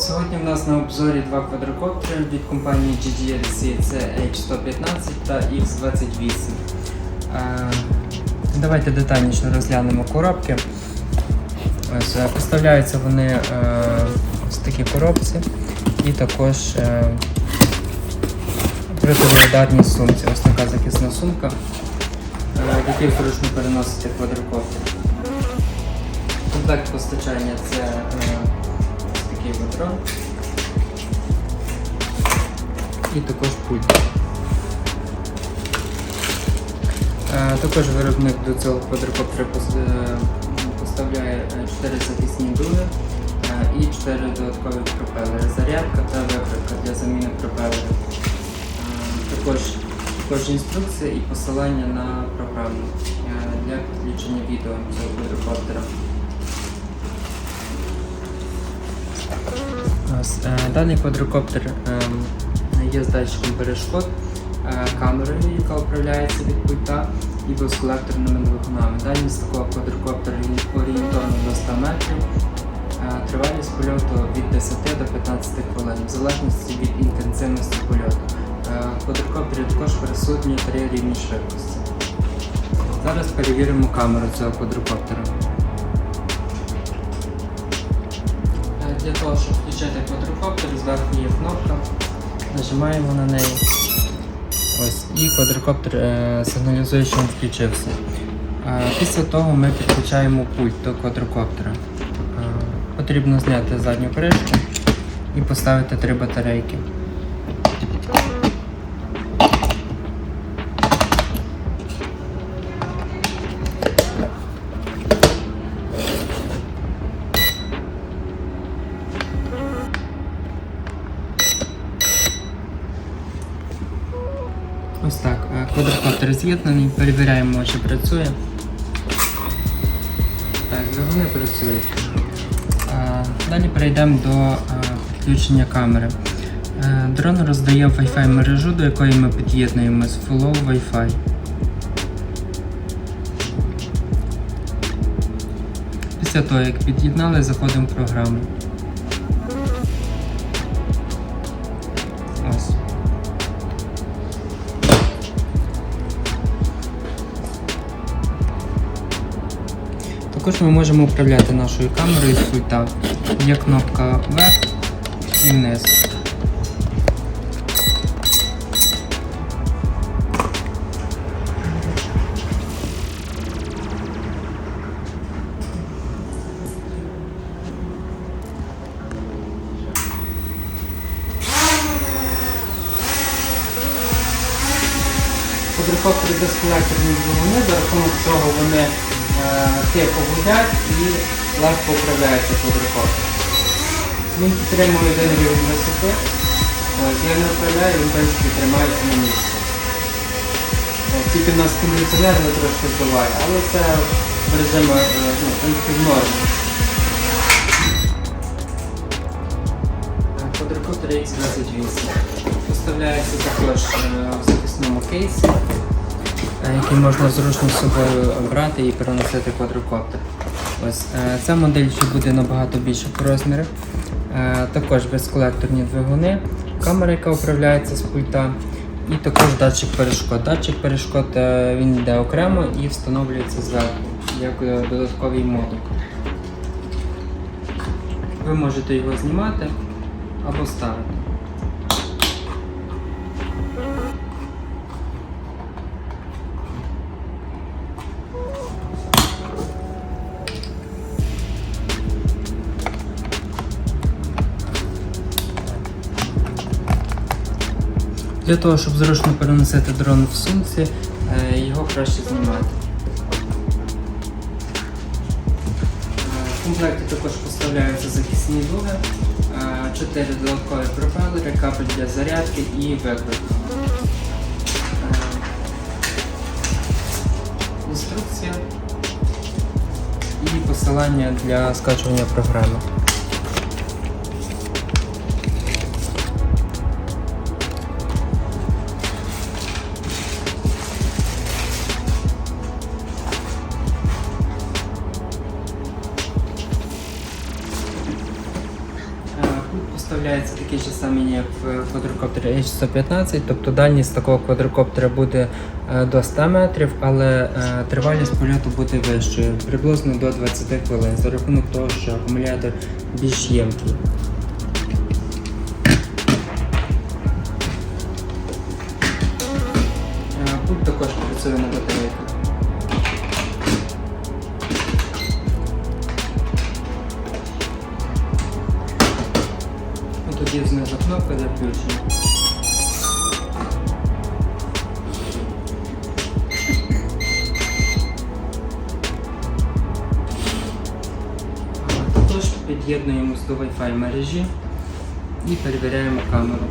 Сьогодні в нас на обзорі два квадрокоптери від компанії GDLC це H115 та X28. Е, Давайте детальніше розглянемо коробки. Ось, е, поставляються вони е, ось такі коробці і також е, сумці. Ось така захисна сумка, в якій зручно переносити квадрокоптер. Комплект постачання це е, ось і також пульт. Е, Також виробник до цього квадрокоптера е, поставляє 4 захисні дуги е, і 4 додаткові пропелери. Зарядка та викритка для заміни пропелерів. Е, Також, також інструкція і посилання на програму е, для підключення відео цього квадрокоптера. Е, Даний квадрокоптер ем, є з датчиком перешкод, е, камерою, яка управляється від пульта, і безколекторними двигунами. Дальність такого квадрокоптера орієнтовно до 100 метрів. Е, Тривалість польоту від 10 до 15 хвилин, в залежності від інтенсивності польоту. Е, В квадрокоптері також присутні три рівні швидкості. Зараз перевіримо камеру цього квадрокоптера. Е, Для того, щоб включити квадрокоптер, зверху є кнопка. Нажимаємо на неї. Ось, і квадрокоптер е, сигналізує, що він включився. Е, після того ми підключаємо пульт до квадрокоптера. Е, потрібно зняти задню кришку і поставити три батарейки. Ось так. е, Квадрокоптер з'єднаний, перевіряємо, чи працює. Так, двигуни працюють. Е, Далі перейдемо до е, підключення камери. Дрон роздає Wi-Fi мережу, до якої ми під'єднуємо з Follow Wi-Fi. Після того, як під'єднали, заходимо в програму. Також ми можемо управляти нашою камерою з пульта. Є кнопка вверх і вниз. Квадрокоптери безколекторні двигуни, за рахунок цього вони тихо гудять і легко управляється квадрокоптер. Він підтримує один рівень висоти. Я не управляю, він в принципі тримається на місці. Е, Тільки в нас кондиціонер не трошки вбиває, але це в режимі е, ну, в нормі. Е, Квадрокоптер X28 поставляється також е, в захисному кейсі, е, який можна зручно з собою брати і переносити квадрокоптер. Ось е, ця модель ще буде набагато більше по розмірах. Е, Також безколекторні двигуни, камера, яка управляється з пульта, і також датчик перешкод. Датчик перешкод е, він йде окремо і встановлюється зверху, як е, додатковий модуль. Ви можете його знімати або ставити. Для того, щоб зручно переносити дрон в сумці, е, його краще знімати. Е, В комплекті також поставляються захисні дуги, 4 додаткові пропелери, кабель для зарядки і. Е, Інструкція і посилання для скачування програми. Такі як в квадрокоптері H115, тобто дальність такого квадрокоптера буде е, до 100 метрів, але е, тривалість польоту буде вищою, приблизно до 20 хвилин, за рахунок того, що акумулятор більш ємкий. Е, Пульт також працює на батарейках. Включення. Також під'єднуємо до Wi-Fi мережі і перевіряємо камеру.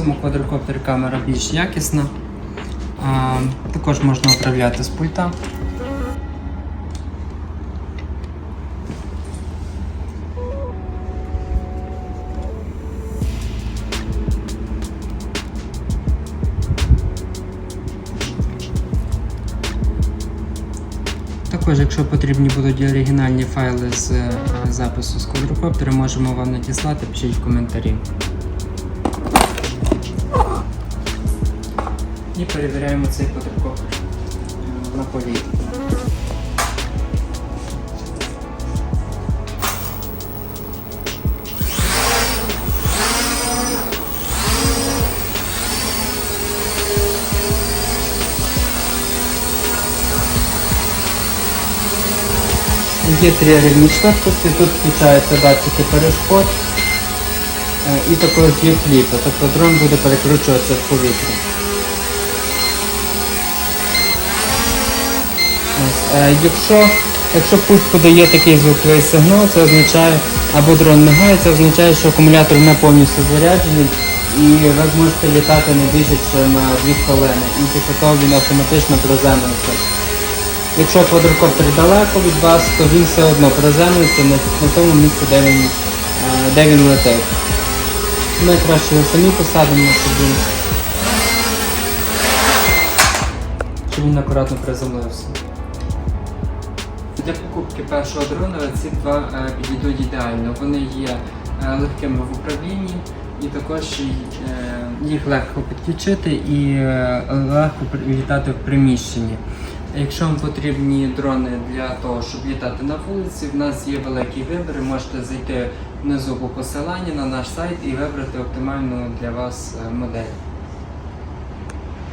Цьому квадрокоптері камера більш якісна. А, Також можна управляти з пульта. Також, якщо потрібні будуть оригінальні файли з е, запису з квадрокоптера, можемо вам надіслати, пишіть в коментарі. І перевіряємо цей квадрокоптер е, на повітрі. Є три рівні швидкості, тут включаються датчики перешкод е, і також є фліпи, тобто дрон буде перекручуватися в повітрі. Ось, е, Якщо, якщо пульт подає такий звуковий сигнал, це означає, або дрон мигає, це означає, що акумулятор не повністю заряджений і ви зможете літати не більше, ніж на 2 хвилини. І після того він автоматично приземлиться. Якщо квадрокоптер далеко від вас, то він все одно приземлиться на, на тому місці, де він, е, де він летить. Ми краще його самі посадимо, щоб він, щоб він акуратно приземлився. Для покупки першого дрона ці два е, підійдуть ідеально. Вони є е, легкими в управлінні і також е, їх легко підключити і легко літати в приміщенні. Якщо вам потрібні дрони для того, щоб літати на вулиці, в нас є великий вибір. Можете зайти внизу по посиланню на наш сайт і вибрати оптимальну для вас модель.